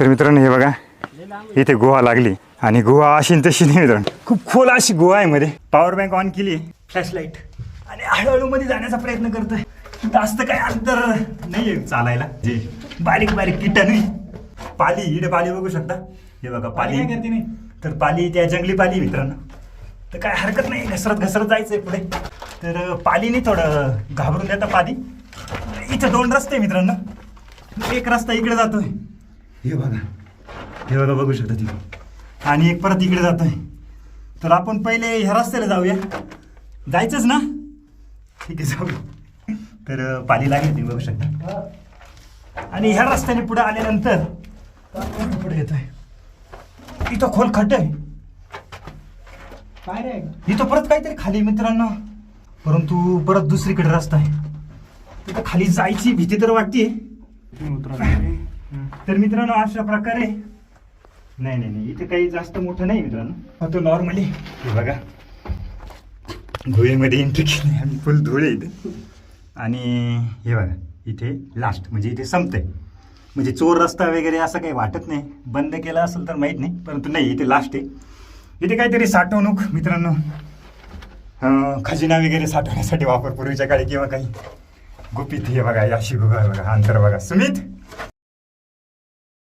तर मित्रांनो हे बघा इथे गुहा लागली. आणि गुहा अशी तशी नाही मित्रांनो. खूप खोल अशी गुहा आहे मध्ये. पॉवर बँक ऑन केली. फ्लॅश लाइट आणि हळूहळू मध्ये जाण्याचा प्रयत्न करतोय. जास्त काय अंतर नाहीये चालायला. जे बारीक बारीक किटाणी पाली इकडे पाली बघू शकता. हे बघा पाली. करते नाही? तर पाली त्या जंगली पाली मित्रांनो. तर काय हरकत नाही घसरत घसरत जायचंय पुढे. तर पालीने थोडं घाबरून देता पाली. इथं दोन रस्ते मित्रांनो. एक रस्ता इकडे जातोय. हे बघा. हे बघा बघू शकता तिकडे आणि एक परत इकडे जातोय. तर आपण पहिले ह्या रस्त्याला जाऊया. जायचंच ना? ठीक आहे जाऊ. तर पाली लागली तुम्ही बघू शकता. आणि ह्या रस्त्याने पुढे आल्यानंतर पुढे येतोय. इथं खोल खड्ड आहे. काय रे? इथं परत काहीतरी खाली मित्रांनो. परंतु परत दुसरीकडे रस्ता आहे. तिथं खाली जायची भीती तर वाटते तर मित्रांनो अशा प्रकारे नाही नाही नाही इथे काही जास्त मोठं नाही मित्रांनो. फक्त नॉर्मली हे बघा. धुळेमध्ये एंट्री केली आम्ही फुल धुळे इथे. आणि हे बघा इथे लास्ट म्हणजे इथे संपतंय. म्हणजे चोर रस्ता वगैरे असं काही वाटत नाही. बंद केला असेल तर माहीत नाही परंतु नाही इथे लास्ट आहे. इथे काहीतरी साठवणूक मित्रांनो. खजिना वगैरे साठवण्यासाठी वापर पूर्वीच्या काळी किंवा काही. गुपित हे बघा गुहा आहे बघा अंतर बघा. सुमित?